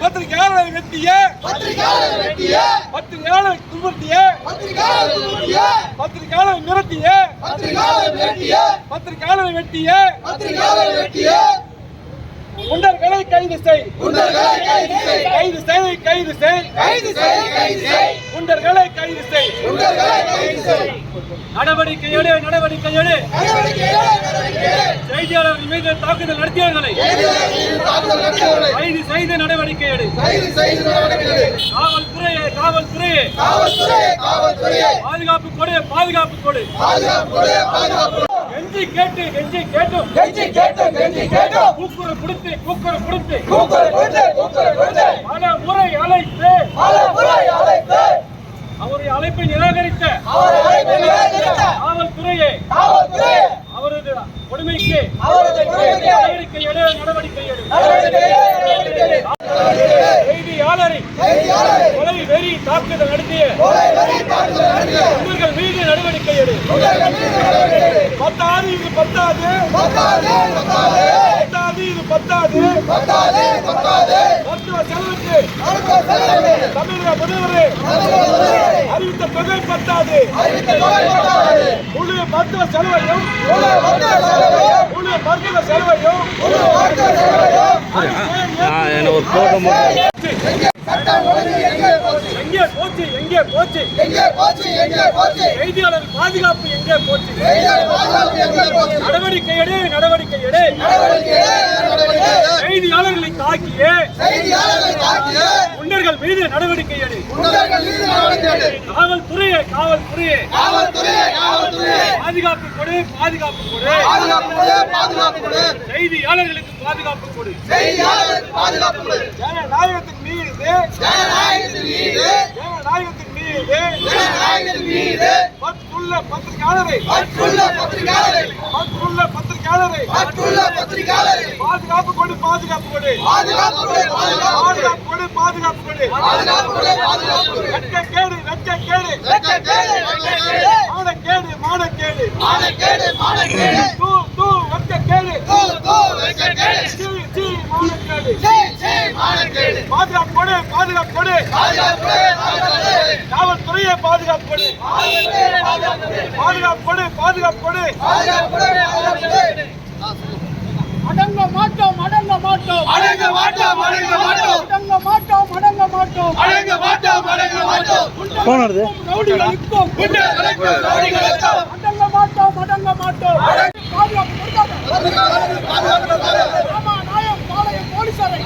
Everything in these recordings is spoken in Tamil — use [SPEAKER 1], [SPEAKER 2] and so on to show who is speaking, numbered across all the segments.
[SPEAKER 1] பத்திரிகையாளரை வெட்டிய பத்திரிகையாளரை வெட்டிய. பத்திரிகையாளரை துன்புறுத்திய பத்திரிகையாளரை துன்புறுத்திய பத்திரிகையாளரை மிரட்டிய பத்திரிகையாளரை மிரட்டிய. பத்திரிகையாளரை வெட்டிய பத்திரிகையாளரை வெட்டிய. குண்டர்களை கைது செய். குண்டர்களை கைது செய். கைது செய் கைது செய். கைது செய் கைது செய். குண்டர்களை கைது செய். குண்டர்களை கைது செய். நடவடிக்கை எடு நடவடிக்கை எடு செய்தியாளர்கள் மீது தாக்குதல் நடத்தியவர்களை கைது செய்து நடவடிக்கை எடு காவல்துறையே காவல்துறையே. பாதுகாப்பு கொடு பாதுகாப்பு கொடு. கெஞ்சி கேட்டு கெஞ்சி கேட்டும். கூக்குறு கொடுத்து கூக்குறு கொடுத்து. பல முறை அழைத்து அவருடைய அழைப்பை நிராகரித்த காவல்துறையே அவரது கொடுமைக்கு நடவடிக்கை எடு நடவடிக்கை எடு. செய்தியாளரை கொலை வெறி தாக்குதல் நடத்திய குண்டர்கள் மீது நடவடிக்கை எடு. பத்தாது இது பத்தாது. பத்தாது இது பத்தாது. செலவுக்கு தமிழக முதல்வர் அறிவித்த தொகை பத்தாது முழு மருத்துவ செலவையும் முழு மருத்துவ செலவையும்
[SPEAKER 2] ஒரு போட்டோ சட்டம் ஒழுங்கு
[SPEAKER 1] எங்கே போச்சு? எங்கே போச்சு எங்கே போச்சு? எங்கே போச்சு எங்கே போச்சு? செய்தியாளர் பாதுகாப்பு எங்கே போச்சு? செய்தியாளர் பாதுகாப்பு எங்கே போச்சு? நடவடிக்கை எடு நடவடிக்கை எடு நடவடிக்கை நடவடிக்கை செய்தியாளர்களை தாக்கிய. செய்தியாளர்களை தாக்கிய. குண்டர்கள் மீது நடவடிக்கை எடு குண்டர்கள் மீது காவல்துறையே காவல்துறையே. பாதுகாப்பு கொடு பாதுகாப்பு கொடு. பாதுகாப்பு கொடு பாதுகாப்பு கொடு. பாதுகாப்பு கொடு. செய்தியாளர்களுக்கு மீது. மீது. ஜனநாயகத்தின் மீது. மீது. பற்றுள்ள பத்திரிகையாளரை. பற்றுள்ள பத்திரிகையாளரை. பற்றுள்ள பாதுகாப்பு கொடு பாதுகாப்பு கொடு பாதுகாப்பு கொடு பாதுகாப்பு கொடு பாதுகாப்பு கொடு பாதுகாப்பு கொடு பாதுகாப்பு கொடு வெட்ட கேடு வெட்ட கேடு வெட்ட கேடு வெட்ட கேடு மான கேடு மான கேடு மான கேடு மான கேடு தூ தூ வெட்ட கேடு பாதுகாப்பு
[SPEAKER 3] அடங்க மாட்டோம் அடங்க மாட்டோம்.
[SPEAKER 1] அடங்க மாட்டோம் அடங்க மாட்டோம்.
[SPEAKER 3] அடங்க மாட்டோம் அடங்க மாட்டோம்.
[SPEAKER 1] அடங்க மாட்டோம் அடங்க மாட்டோம்.
[SPEAKER 2] போன் வருது.
[SPEAKER 3] ரவுடிகளுக்கும்
[SPEAKER 1] குண்டர்களுக்கு ரவுடிகளுக்கும்
[SPEAKER 3] அடங்க மாட்டோம் அடங்க மாட்டோம். பாதுகாப்பு கொடுக்காத ராமநாயம் பாளையம் போலீசாரை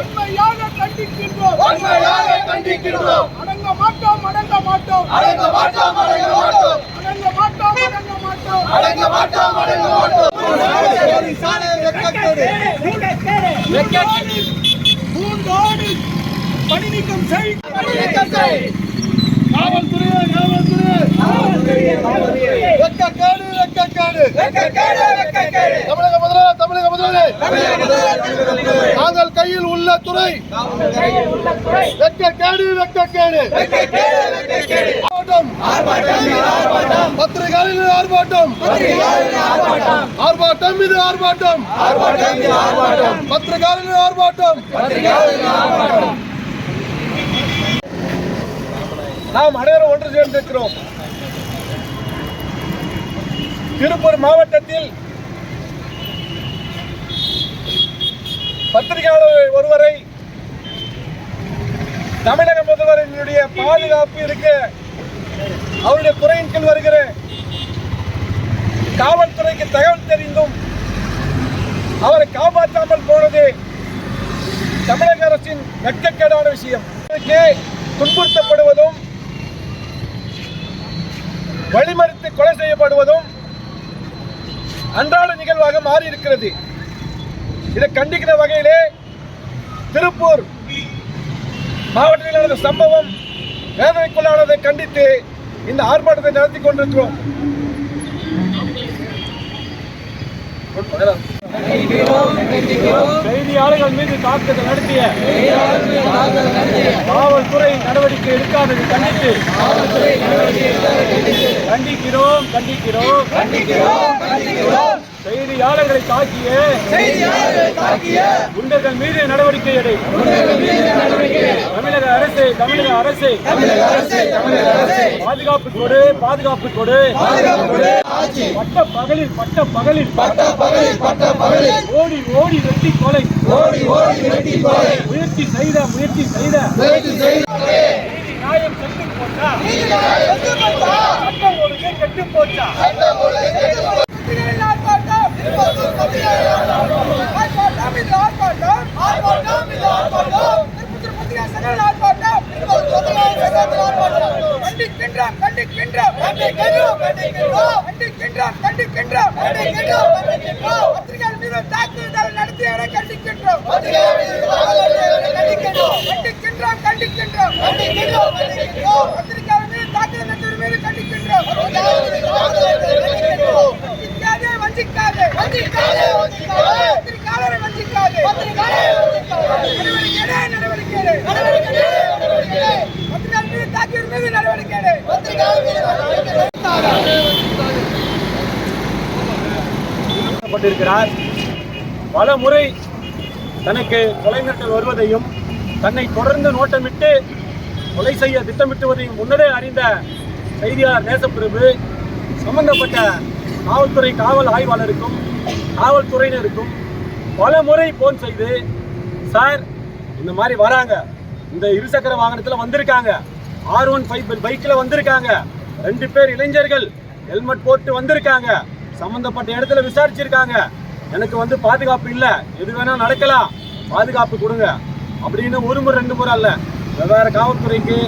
[SPEAKER 3] உண்மையாக கண்டிக்கின்றோம்.
[SPEAKER 1] உண்மையாக கண்டிக்கிறோம்
[SPEAKER 3] அடங்க மாட்டோம் அடங்க மாட்டோம்.
[SPEAKER 1] அடங்க மாட்டோம் அடங்க மாட்டோம்.
[SPEAKER 3] அடங்க மாட்டோம் அடங்க மாட்டோம்.
[SPEAKER 1] அடங்க மாட்டோம் அடங்க மாட்டோம்.
[SPEAKER 3] பணி நீக்கம் செய்
[SPEAKER 1] காவல்துறையே காவல்துறையே வெக்கக்கேடு வெக்கக்கேடு தமிழக முதல்வர் தமிழக முதல்வர் நாங்கள் கையில் உள்ள துறை வெக்கக்கேடு வெக்கக்கேடு. ஆர்ப்பாட்டம். பத்திரிகையாளர்கள் ஆர்ப்பாட்டம். ஆர்ப்பாட்டம். இது ஆர்ப்பாட்டம். பத்திரிகையாளர்கள் ஆர்ப்பாட்டம். நாம் அனைவரும் ஒன்று சேர்ந்திருக்கிறோம். திருப்பூர் மாவட்டத்தில் பத்திரிகையாளர் ஒருவரை தமிழக முதல்வரினுடைய பாதுகாப்பு இருக்க அவருடைய துறையின் கீழ் வருகிற காவல்துறைக்கு தகவல் தெரிந்தும் அவரை காப்பாற்றாமல் போனது தமிழக அரசின் வெட்கக்கேடான விஷயம். துன்புறுத்தப்படுவதும் வழிமறித்து கொலை செய்யப்படுவதும் அன்றாட நிகழ்வாக மாறி இருக்கிறது இதை கண்டிக்கிற வகையிலே திருப்பூர் மாவட்டத்தில் நடந்த சம்பவம் வேதனைக்குள்ளானதை கண்டித்து இந்த ஆர்ப்பாட்டத்தை நடத்தி கொண்டிருக்கிறோம். செய்தியாளர்கள் மீது தாக்குதல் நடத்திய காவல்துறை நடவடிக்கை எடுக்காதது கண்டித்து கண்டிக்கிறோம் கண்டிக்கிறோம்.
[SPEAKER 2] செய்தியாளர்களை தாக்கிய குண்டர்கள் மீது நடவடிக்கை எடு. தமிழக அரசு தமிழக அரசு. பாதுகாப்பு கொடு பாதுகாப்பு கொடு. பட்ட பகலில் பட்ட பகலில். ஓடி ஓடி வெட்டி கொலை. முயற்சி செய்த முயற்சி செய்த. நீதி நியாயம் செத்து போச்சா? சட்டம் ஒழுங்கு கெட்டு போச்சா
[SPEAKER 3] ஆர்ப்பாட்டம் ஆர்ப்பாட்டம் இது ஆர்ப்பாட்டம் ஆர்ப்பாட்டம் இது ஆர்ப்பாட்டம் திருப்பத்தூர் பத்திரிகை சங்கங்கள் ஆர்ப்பாட்டம் கண்டிக்கின்றோம் கண்டிக்கின்றோம் கண்டிக்கின்றோம் கண்டிக்கின்றோம் கண்டிக்கின்றோம் கண்டிக்கின்றோம் பத்திரிகையாளர் மீது தாக்குதல் நடத்தியவரை கண்டிக்கின்றோம் கண்டிக்கின்றோம் கண்டிக்கின்றோம் கண்டிக்கின்றோம் பத்திரிகையாளர் மீது தாக்குதல் நடத்தியவர் மீது கண்டிக்கின்றோம். வஞ்சிக்காதே வஞ்சிக்காதே வஞ்சிக்காதே. வஞ்சிக்காதே. பத்திரிகையாளரை வஞ்சிக்காதே. நடவடிக்கை நடவடிக்கை நடவடிக்கை எடு. பத்திரிகையாளர் மீது தாக்கியவர் மீது நடவடிக்கை எடு.
[SPEAKER 2] பட்டிருக்கிறார் பல முறை தனக்கு கொலை மிரட்டல் வருவதையும் தன்னை தொடர்ந்து நோட்டமிட்டு கொலை செய்ய திட்டமிட்டுவதையும் முன்னரே அறிந்த செய்தியாளர் நேசப்பிரபு சம்பந்தப்பட்ட காவல்துறை காவல் ஆய்வாளருக்கும் காவல்துறையினருக்கும் பல முறை போன் செய்து சார் இந்த மாதிரி வராங்க. இந்த இருசக்கர வாகனத்தில் வந்திருக்காங்க. ஆர் ஒன் ஃபைவ் பைக்கில் வந்திருக்காங்க. ரெண்டு பேர் இளைஞர்கள் ஹெல்மெட் போட்டு வந்திருக்காங்க. சம்மந்தப்பட்ட இடத்துல விசாரிச்சிருக்காங்க. எனக்கு வந்து பாதுகாப்பு இல்லை. எது வேணால் நடக்கலாம். பாதுகாப்பு கொடுங்க. அப்படின்னு ஒரு முறை ரெண்டு முறை அல்ல. வெவ்வேறு காவல்துறைக்கு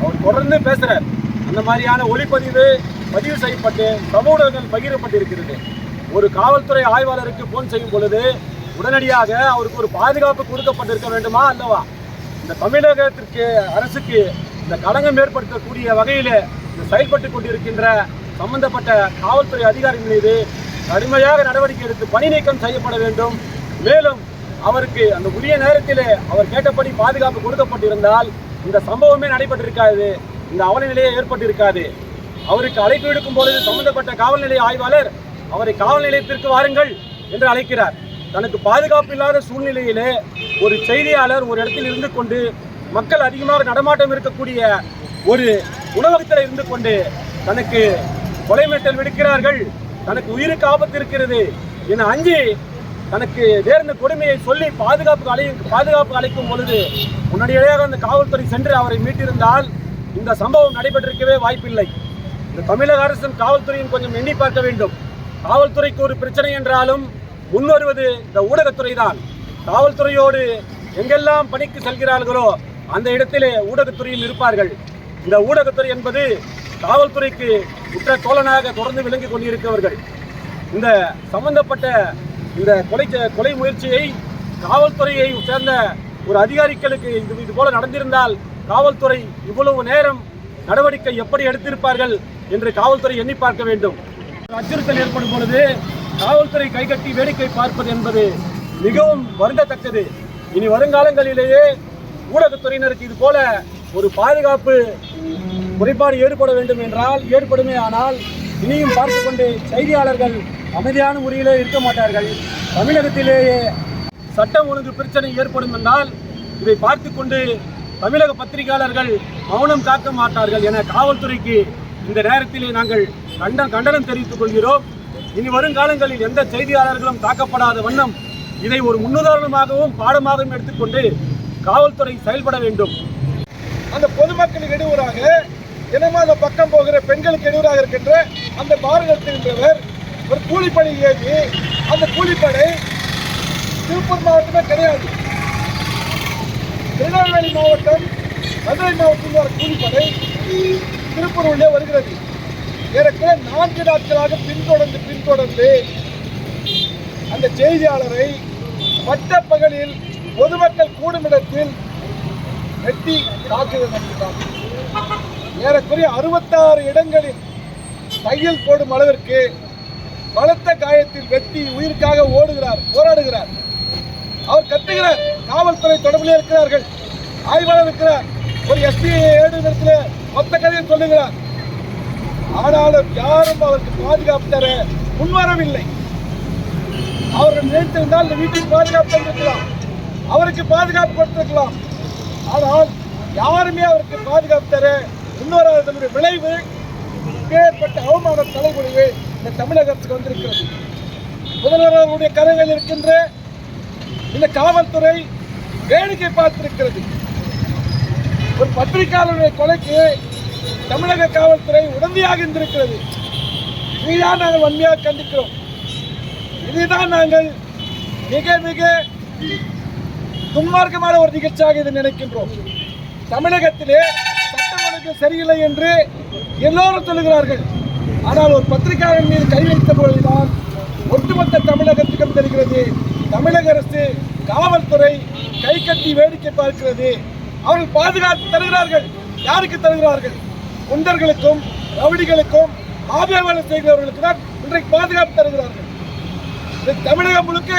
[SPEAKER 2] அவர் தொடர்ந்து பேசுகிறார் அந்த மாதிரியான ஒளிப்பதிவு பதிவு செய்யப்பட்டு சமூகங்கள் பகிரப்பட்டிருக்கிறது. ஒரு காவல்துறை ஆய்வாளருக்கு போன் செய்யும் பொழுது உடனடியாக அவருக்கு ஒரு பாதுகாப்பு கொடுக்கப்பட்டிருக்க வேண்டுமா அல்லவா? இந்த தமிழகத்திற்கு அரசுக்கு இந்த களங்கம் ஏற்படுத்தக்கூடிய வகையில் செயல்பட்டு கொண்டிருக்கின்ற சம்பந்தப்பட்ட காவல்துறை அதிகாரிகள் மீது கடுமையாக நடவடிக்கை எடுத்து பணி நீக்கம் செய்யப்பட வேண்டும். மேலும் அவருக்கு அந்த உரிய நேரத்தில் அவர் கேட்டபடி பாதுகாப்பு கொடுக்கப்பட்டிருந்தால் இந்த சம்பவமே நடைபெற்றிருக்காது. இந்த அவல நிலையே ஏற்பட்டிருக்காது. அவருக்கு அழைப்பு விடுக்கும் பொழுது சம்பந்தப்பட்ட காவல் நிலைய ஆய்வாளர் அவரை காவல் நிலையத்திற்கு வாருங்கள் என்று அழைக்கிறார். தனக்கு பாதுகாப்பு இல்லாத சூழ்நிலையிலே ஒரு செய்தியாளர் ஒரு இடத்தில் இருந்து கொண்டு மக்கள் அதிகமாக நடமாட்டம் இருக்கக்கூடிய ஒரு உணவகத்தில் இருந்து கொண்டு தனக்கு கொலை மிரட்டல் விடுக்கிறார்கள் தனக்கு உயிருக்கு ஆபத்து இருக்கிறது என அஞ்சி தனக்கு நேர்ந்த கொடுமையை சொல்லி பாதுகாப்பு அழை பாதுகாப்பு அழைக்கும் பொழுது உடனடியாக அந்த காவல்துறை சென்று அவரை மீட்டிருந்தால் இந்த சம்பவம் நடைபெற்றிருக்கவே வாய்ப்பில்லை. இந்த தமிழக அரசும் காவல்துறையும் கொஞ்சம் எண்ணி பார்க்க வேண்டும். காவல்துறைக்கு ஒரு பிரச்சனை என்றாலும் முன்வருவது இந்த ஊடகத்துறை தான் காவல்துறையோடு எங்கெல்லாம் பணிக்கு செல்கிறார்களோ அந்த இடத்திலே ஊடகத்துறையில் இருப்பார்கள். இந்த ஊடகத்துறை என்பது காவல்துறைக்கு உற்ற தோழனாக தொடர்ந்து விளங்கி கொண்டிருக்கிறவர்கள். இந்த சம்பந்தப்பட்ட இந்த கொலை கொலை முயற்சியை காவல்துறையை சேர்ந்த ஒரு அதிகாரிகளுக்கு இது இது போல நடந்திருந்தால் காவல்துறை இவ்வளவு நேரம் நடவடிக்கை எப்படி எடுத்திருப்பார்கள் என்று காவல்துறை எண்ணி பார்க்க வேண்டும். அச்சுறுத்தல் ஏற்படும் பொழுது காவல்துறை கைகட்டி வேடிக்கை பார்ப்பது என்பது மிகவும் வருந்தத்தக்கது. இனி வருங்காலங்களிலேயே ஊடகத்துறையினருக்கு இது போல ஒரு பாதுகாப்பு குறைபாடு ஏற்பட வேண்டும் என்றால் ஏற்படுமே ஆனால் இனியும் பார்த்து கொண்டு செய்தியாளர்கள் அமைதியான முறையிலே இருக்க மாட்டார்கள். தமிழகத்திலேயே சட்டம் ஒழுங்கு பிரச்சனை ஏற்படும் என்றால் இதை பார்த்து கொண்டு தமிழக பத்திரிகையாளர்கள் மௌனம் காக்க மாட்டார்கள் என காவல்துறைக்கு இந்த நேரத்திலே நாங்கள் கண்ட கண்டனம் தெரிவித்துக் கொள்கிறோம். இனி வருங்காலங்களில் எந்த செய்தியாளர்களும் தாக்கப்படாத வண்ணம் இதை ஒரு முன்னுதாரணமாகவும் பாடமாகவும் எடுத்துக்கொண்டு காவல்துறை செயல்பட வேண்டும்.
[SPEAKER 1] அந்த பொதுமக்களுக்கு இடையூறாக தினமும் அந்த பக்கம் போகிற பெண்களுக்கு இடையூறாக இருக்கின்ற அந்த பாரதத்தின்றவர் ஒரு கூலிப்படை ஏவி அந்த கூலிப்படை திருப்பூர் மாவட்டமே கிடையாது. திருநெல்வேலி மாவட்டம் மதுரை மாவட்டத்தில் வர கூலிப்படை திருப்பூரிலே வருகிறது. ஏறக்குறைய நான்கு நாட்களாக பின்தொடர்ந்து பின்தொடர்ந்து அந்த செய்தியாளரை பட்டப்பகலில் பொதுமக்கள் கூடும் இடத்தில் வெட்டி தாக்குதல் நடத்தினார் ஏறக்குறைய அறுபத்தாறு இடங்களில் தையல் போடும் அளவிற்கு பலத்த காயத்தில் வெட்டி உயிருக்காக ஓடுகிறார் போராடுகிறார். அவர் கத்துகிறார். காவல்துறை தொடர்பில் இருக்கிறார்கள். ஆய்வாளர் இருக்கிறார். ஒரு எஸ்பிஐ ஏடு இடத்துல மொத்த கதையை சொல்லுகிறார். ஆனாலும் யாரும் அவருக்கு பாதுகாப்பு தர முன்வரவில்லை. அவர்கள் நினைத்திருந்தால் இந்த வீட்டுக்கு பாதுகாப்பு தந்திருக்கலாம். அவருக்கு பாதுகாப்பு கொடுத்திருக்கலாம். ஆனால் யாருமே அவருக்கு பாதுகாப்பு தர முன்வராதனுடைய விளைவு ஏற்பட்ட அவமான தலைமுறைவு இந்த தமிழகத்துக்கு வந்திருக்கிறது. முதல்வர் அவருடைய கரையில் இருக்கின்ற இந்த காவல்துறை வேடிக்கை பார்த்திருக்கிறது. ஒரு பத்திரிகையாளருடைய கொலைக்கு தமிழக காவல்துறை உடந்தையாக இருந்திருக்கிறது. இதுதான் நாங்கள் வன்மையாக கண்டிக்கிறோம். இதுதான் நாங்கள் மிக மிக துன்மார்க்கமான ஒரு நிகழ்ச்சியாக இதை நினைக்கின்றோம். தமிழகத்திலே சட்டம் ஒழுங்கு சரியில்லை என்று எல்லோரும் சொல்லுகிறார்கள். ஆனால் ஒரு பத்திரிகையாளர் மீது கை வைத்த பொழுதுதான் ஒட்டுமொத்த தமிழகத்துக்கும் தெரிகிறது. தமிழக அரசு காவல்துறை கை கட்டி வேடிக்கை பார்க்கிறது. அவர்கள் பாதுகாப்பு தருகிறார்கள். யாருக்கு தருகிறார்கள்? குண்டர்களுக்கும் ரவுடிகளுக்கும் ஆபிய செய்கிறவர்களுக்கு தான் இன்றைக்கு பாதுகாப்பு தருகிறார்கள். தமிழகம் முழுக்க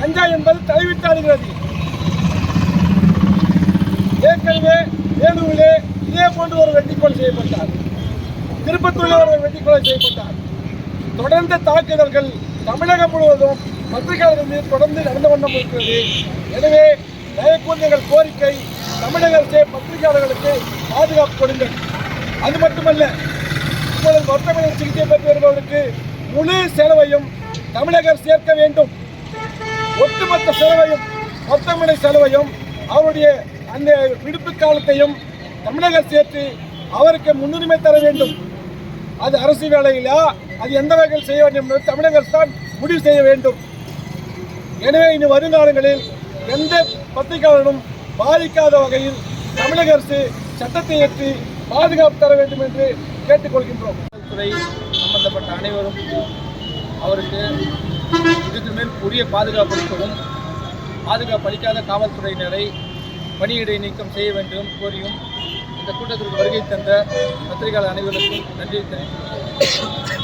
[SPEAKER 1] கஞ்சா என்பது தலைவிட்டாடுகிறது ஏற்கனவே வேலூரிலே இதே போன்று ஒரு வெட்டிக்கொலை செய்யப்பட்டார். திருப்பத்தூரில் ஒரு வெட்டிக்கொலை செய்யப்பட்டார். தொடர்ந்த தாக்குதல்கள் தமிழகம் முழுவதும் பத்திரிகையாளர்கள் மீது தொடர்ந்து நடந்து வண்ணம் இருக்கிறது எனவே தயக்கூர்ந்த எங்கள் கோரிக்கை தமிழக அரசே பத்திரிகையாளர்களுக்கு பாதுகாப்பு கொடுங்கள். அது மட்டுமல்ல இப்பொழுது மருத்துவமனை சிகிச்சை பெற்று வருபவர்களுக்கு முழு செலவையும் தமிழக அரசு ஏற்க வேண்டும். ஒட்டுமொத்த செலவையும் மருத்துவமனை செலவையும் அவருடைய அந்த விடுப்பு காலத்தையும் தமிழக அரசு ஏற்று அவருக்கு முன்னுரிமை தர வேண்டும். அது அரசு வேலையிலா அது எந்த வகையில் செய்ய வேண்டும் என்பது தமிழக அரசு தான் முடிவு செய்ய வேண்டும். எனவே இனி வருங்காலங்களில் எந்த பத்திரிகையாளரும் பாதிக்காத வகையில் தமிழக அரசு சட்டத்தை ஏற்றி பாதுகாப்பு தர வேண்டும் என்று கேட்டுக்கொள்கின்றோம்.
[SPEAKER 4] துறை சம்பந்தப்பட்ட அனைவரும் அவருக்கு இதுக்கு மேல் உரிய பாதுகாப்பு அளிக்கவும் பாதுகாப்பு அளிக்காத காவல்துறையினரை பணியிடை நீக்கம் செய்ய வேண்டும் கோரியும் இந்த கூட்டத்திற்கு வருகை தந்த பத்திரிகையாளர் அனைவருக்கும் நன்றி தெரிவித்துள்ளேன்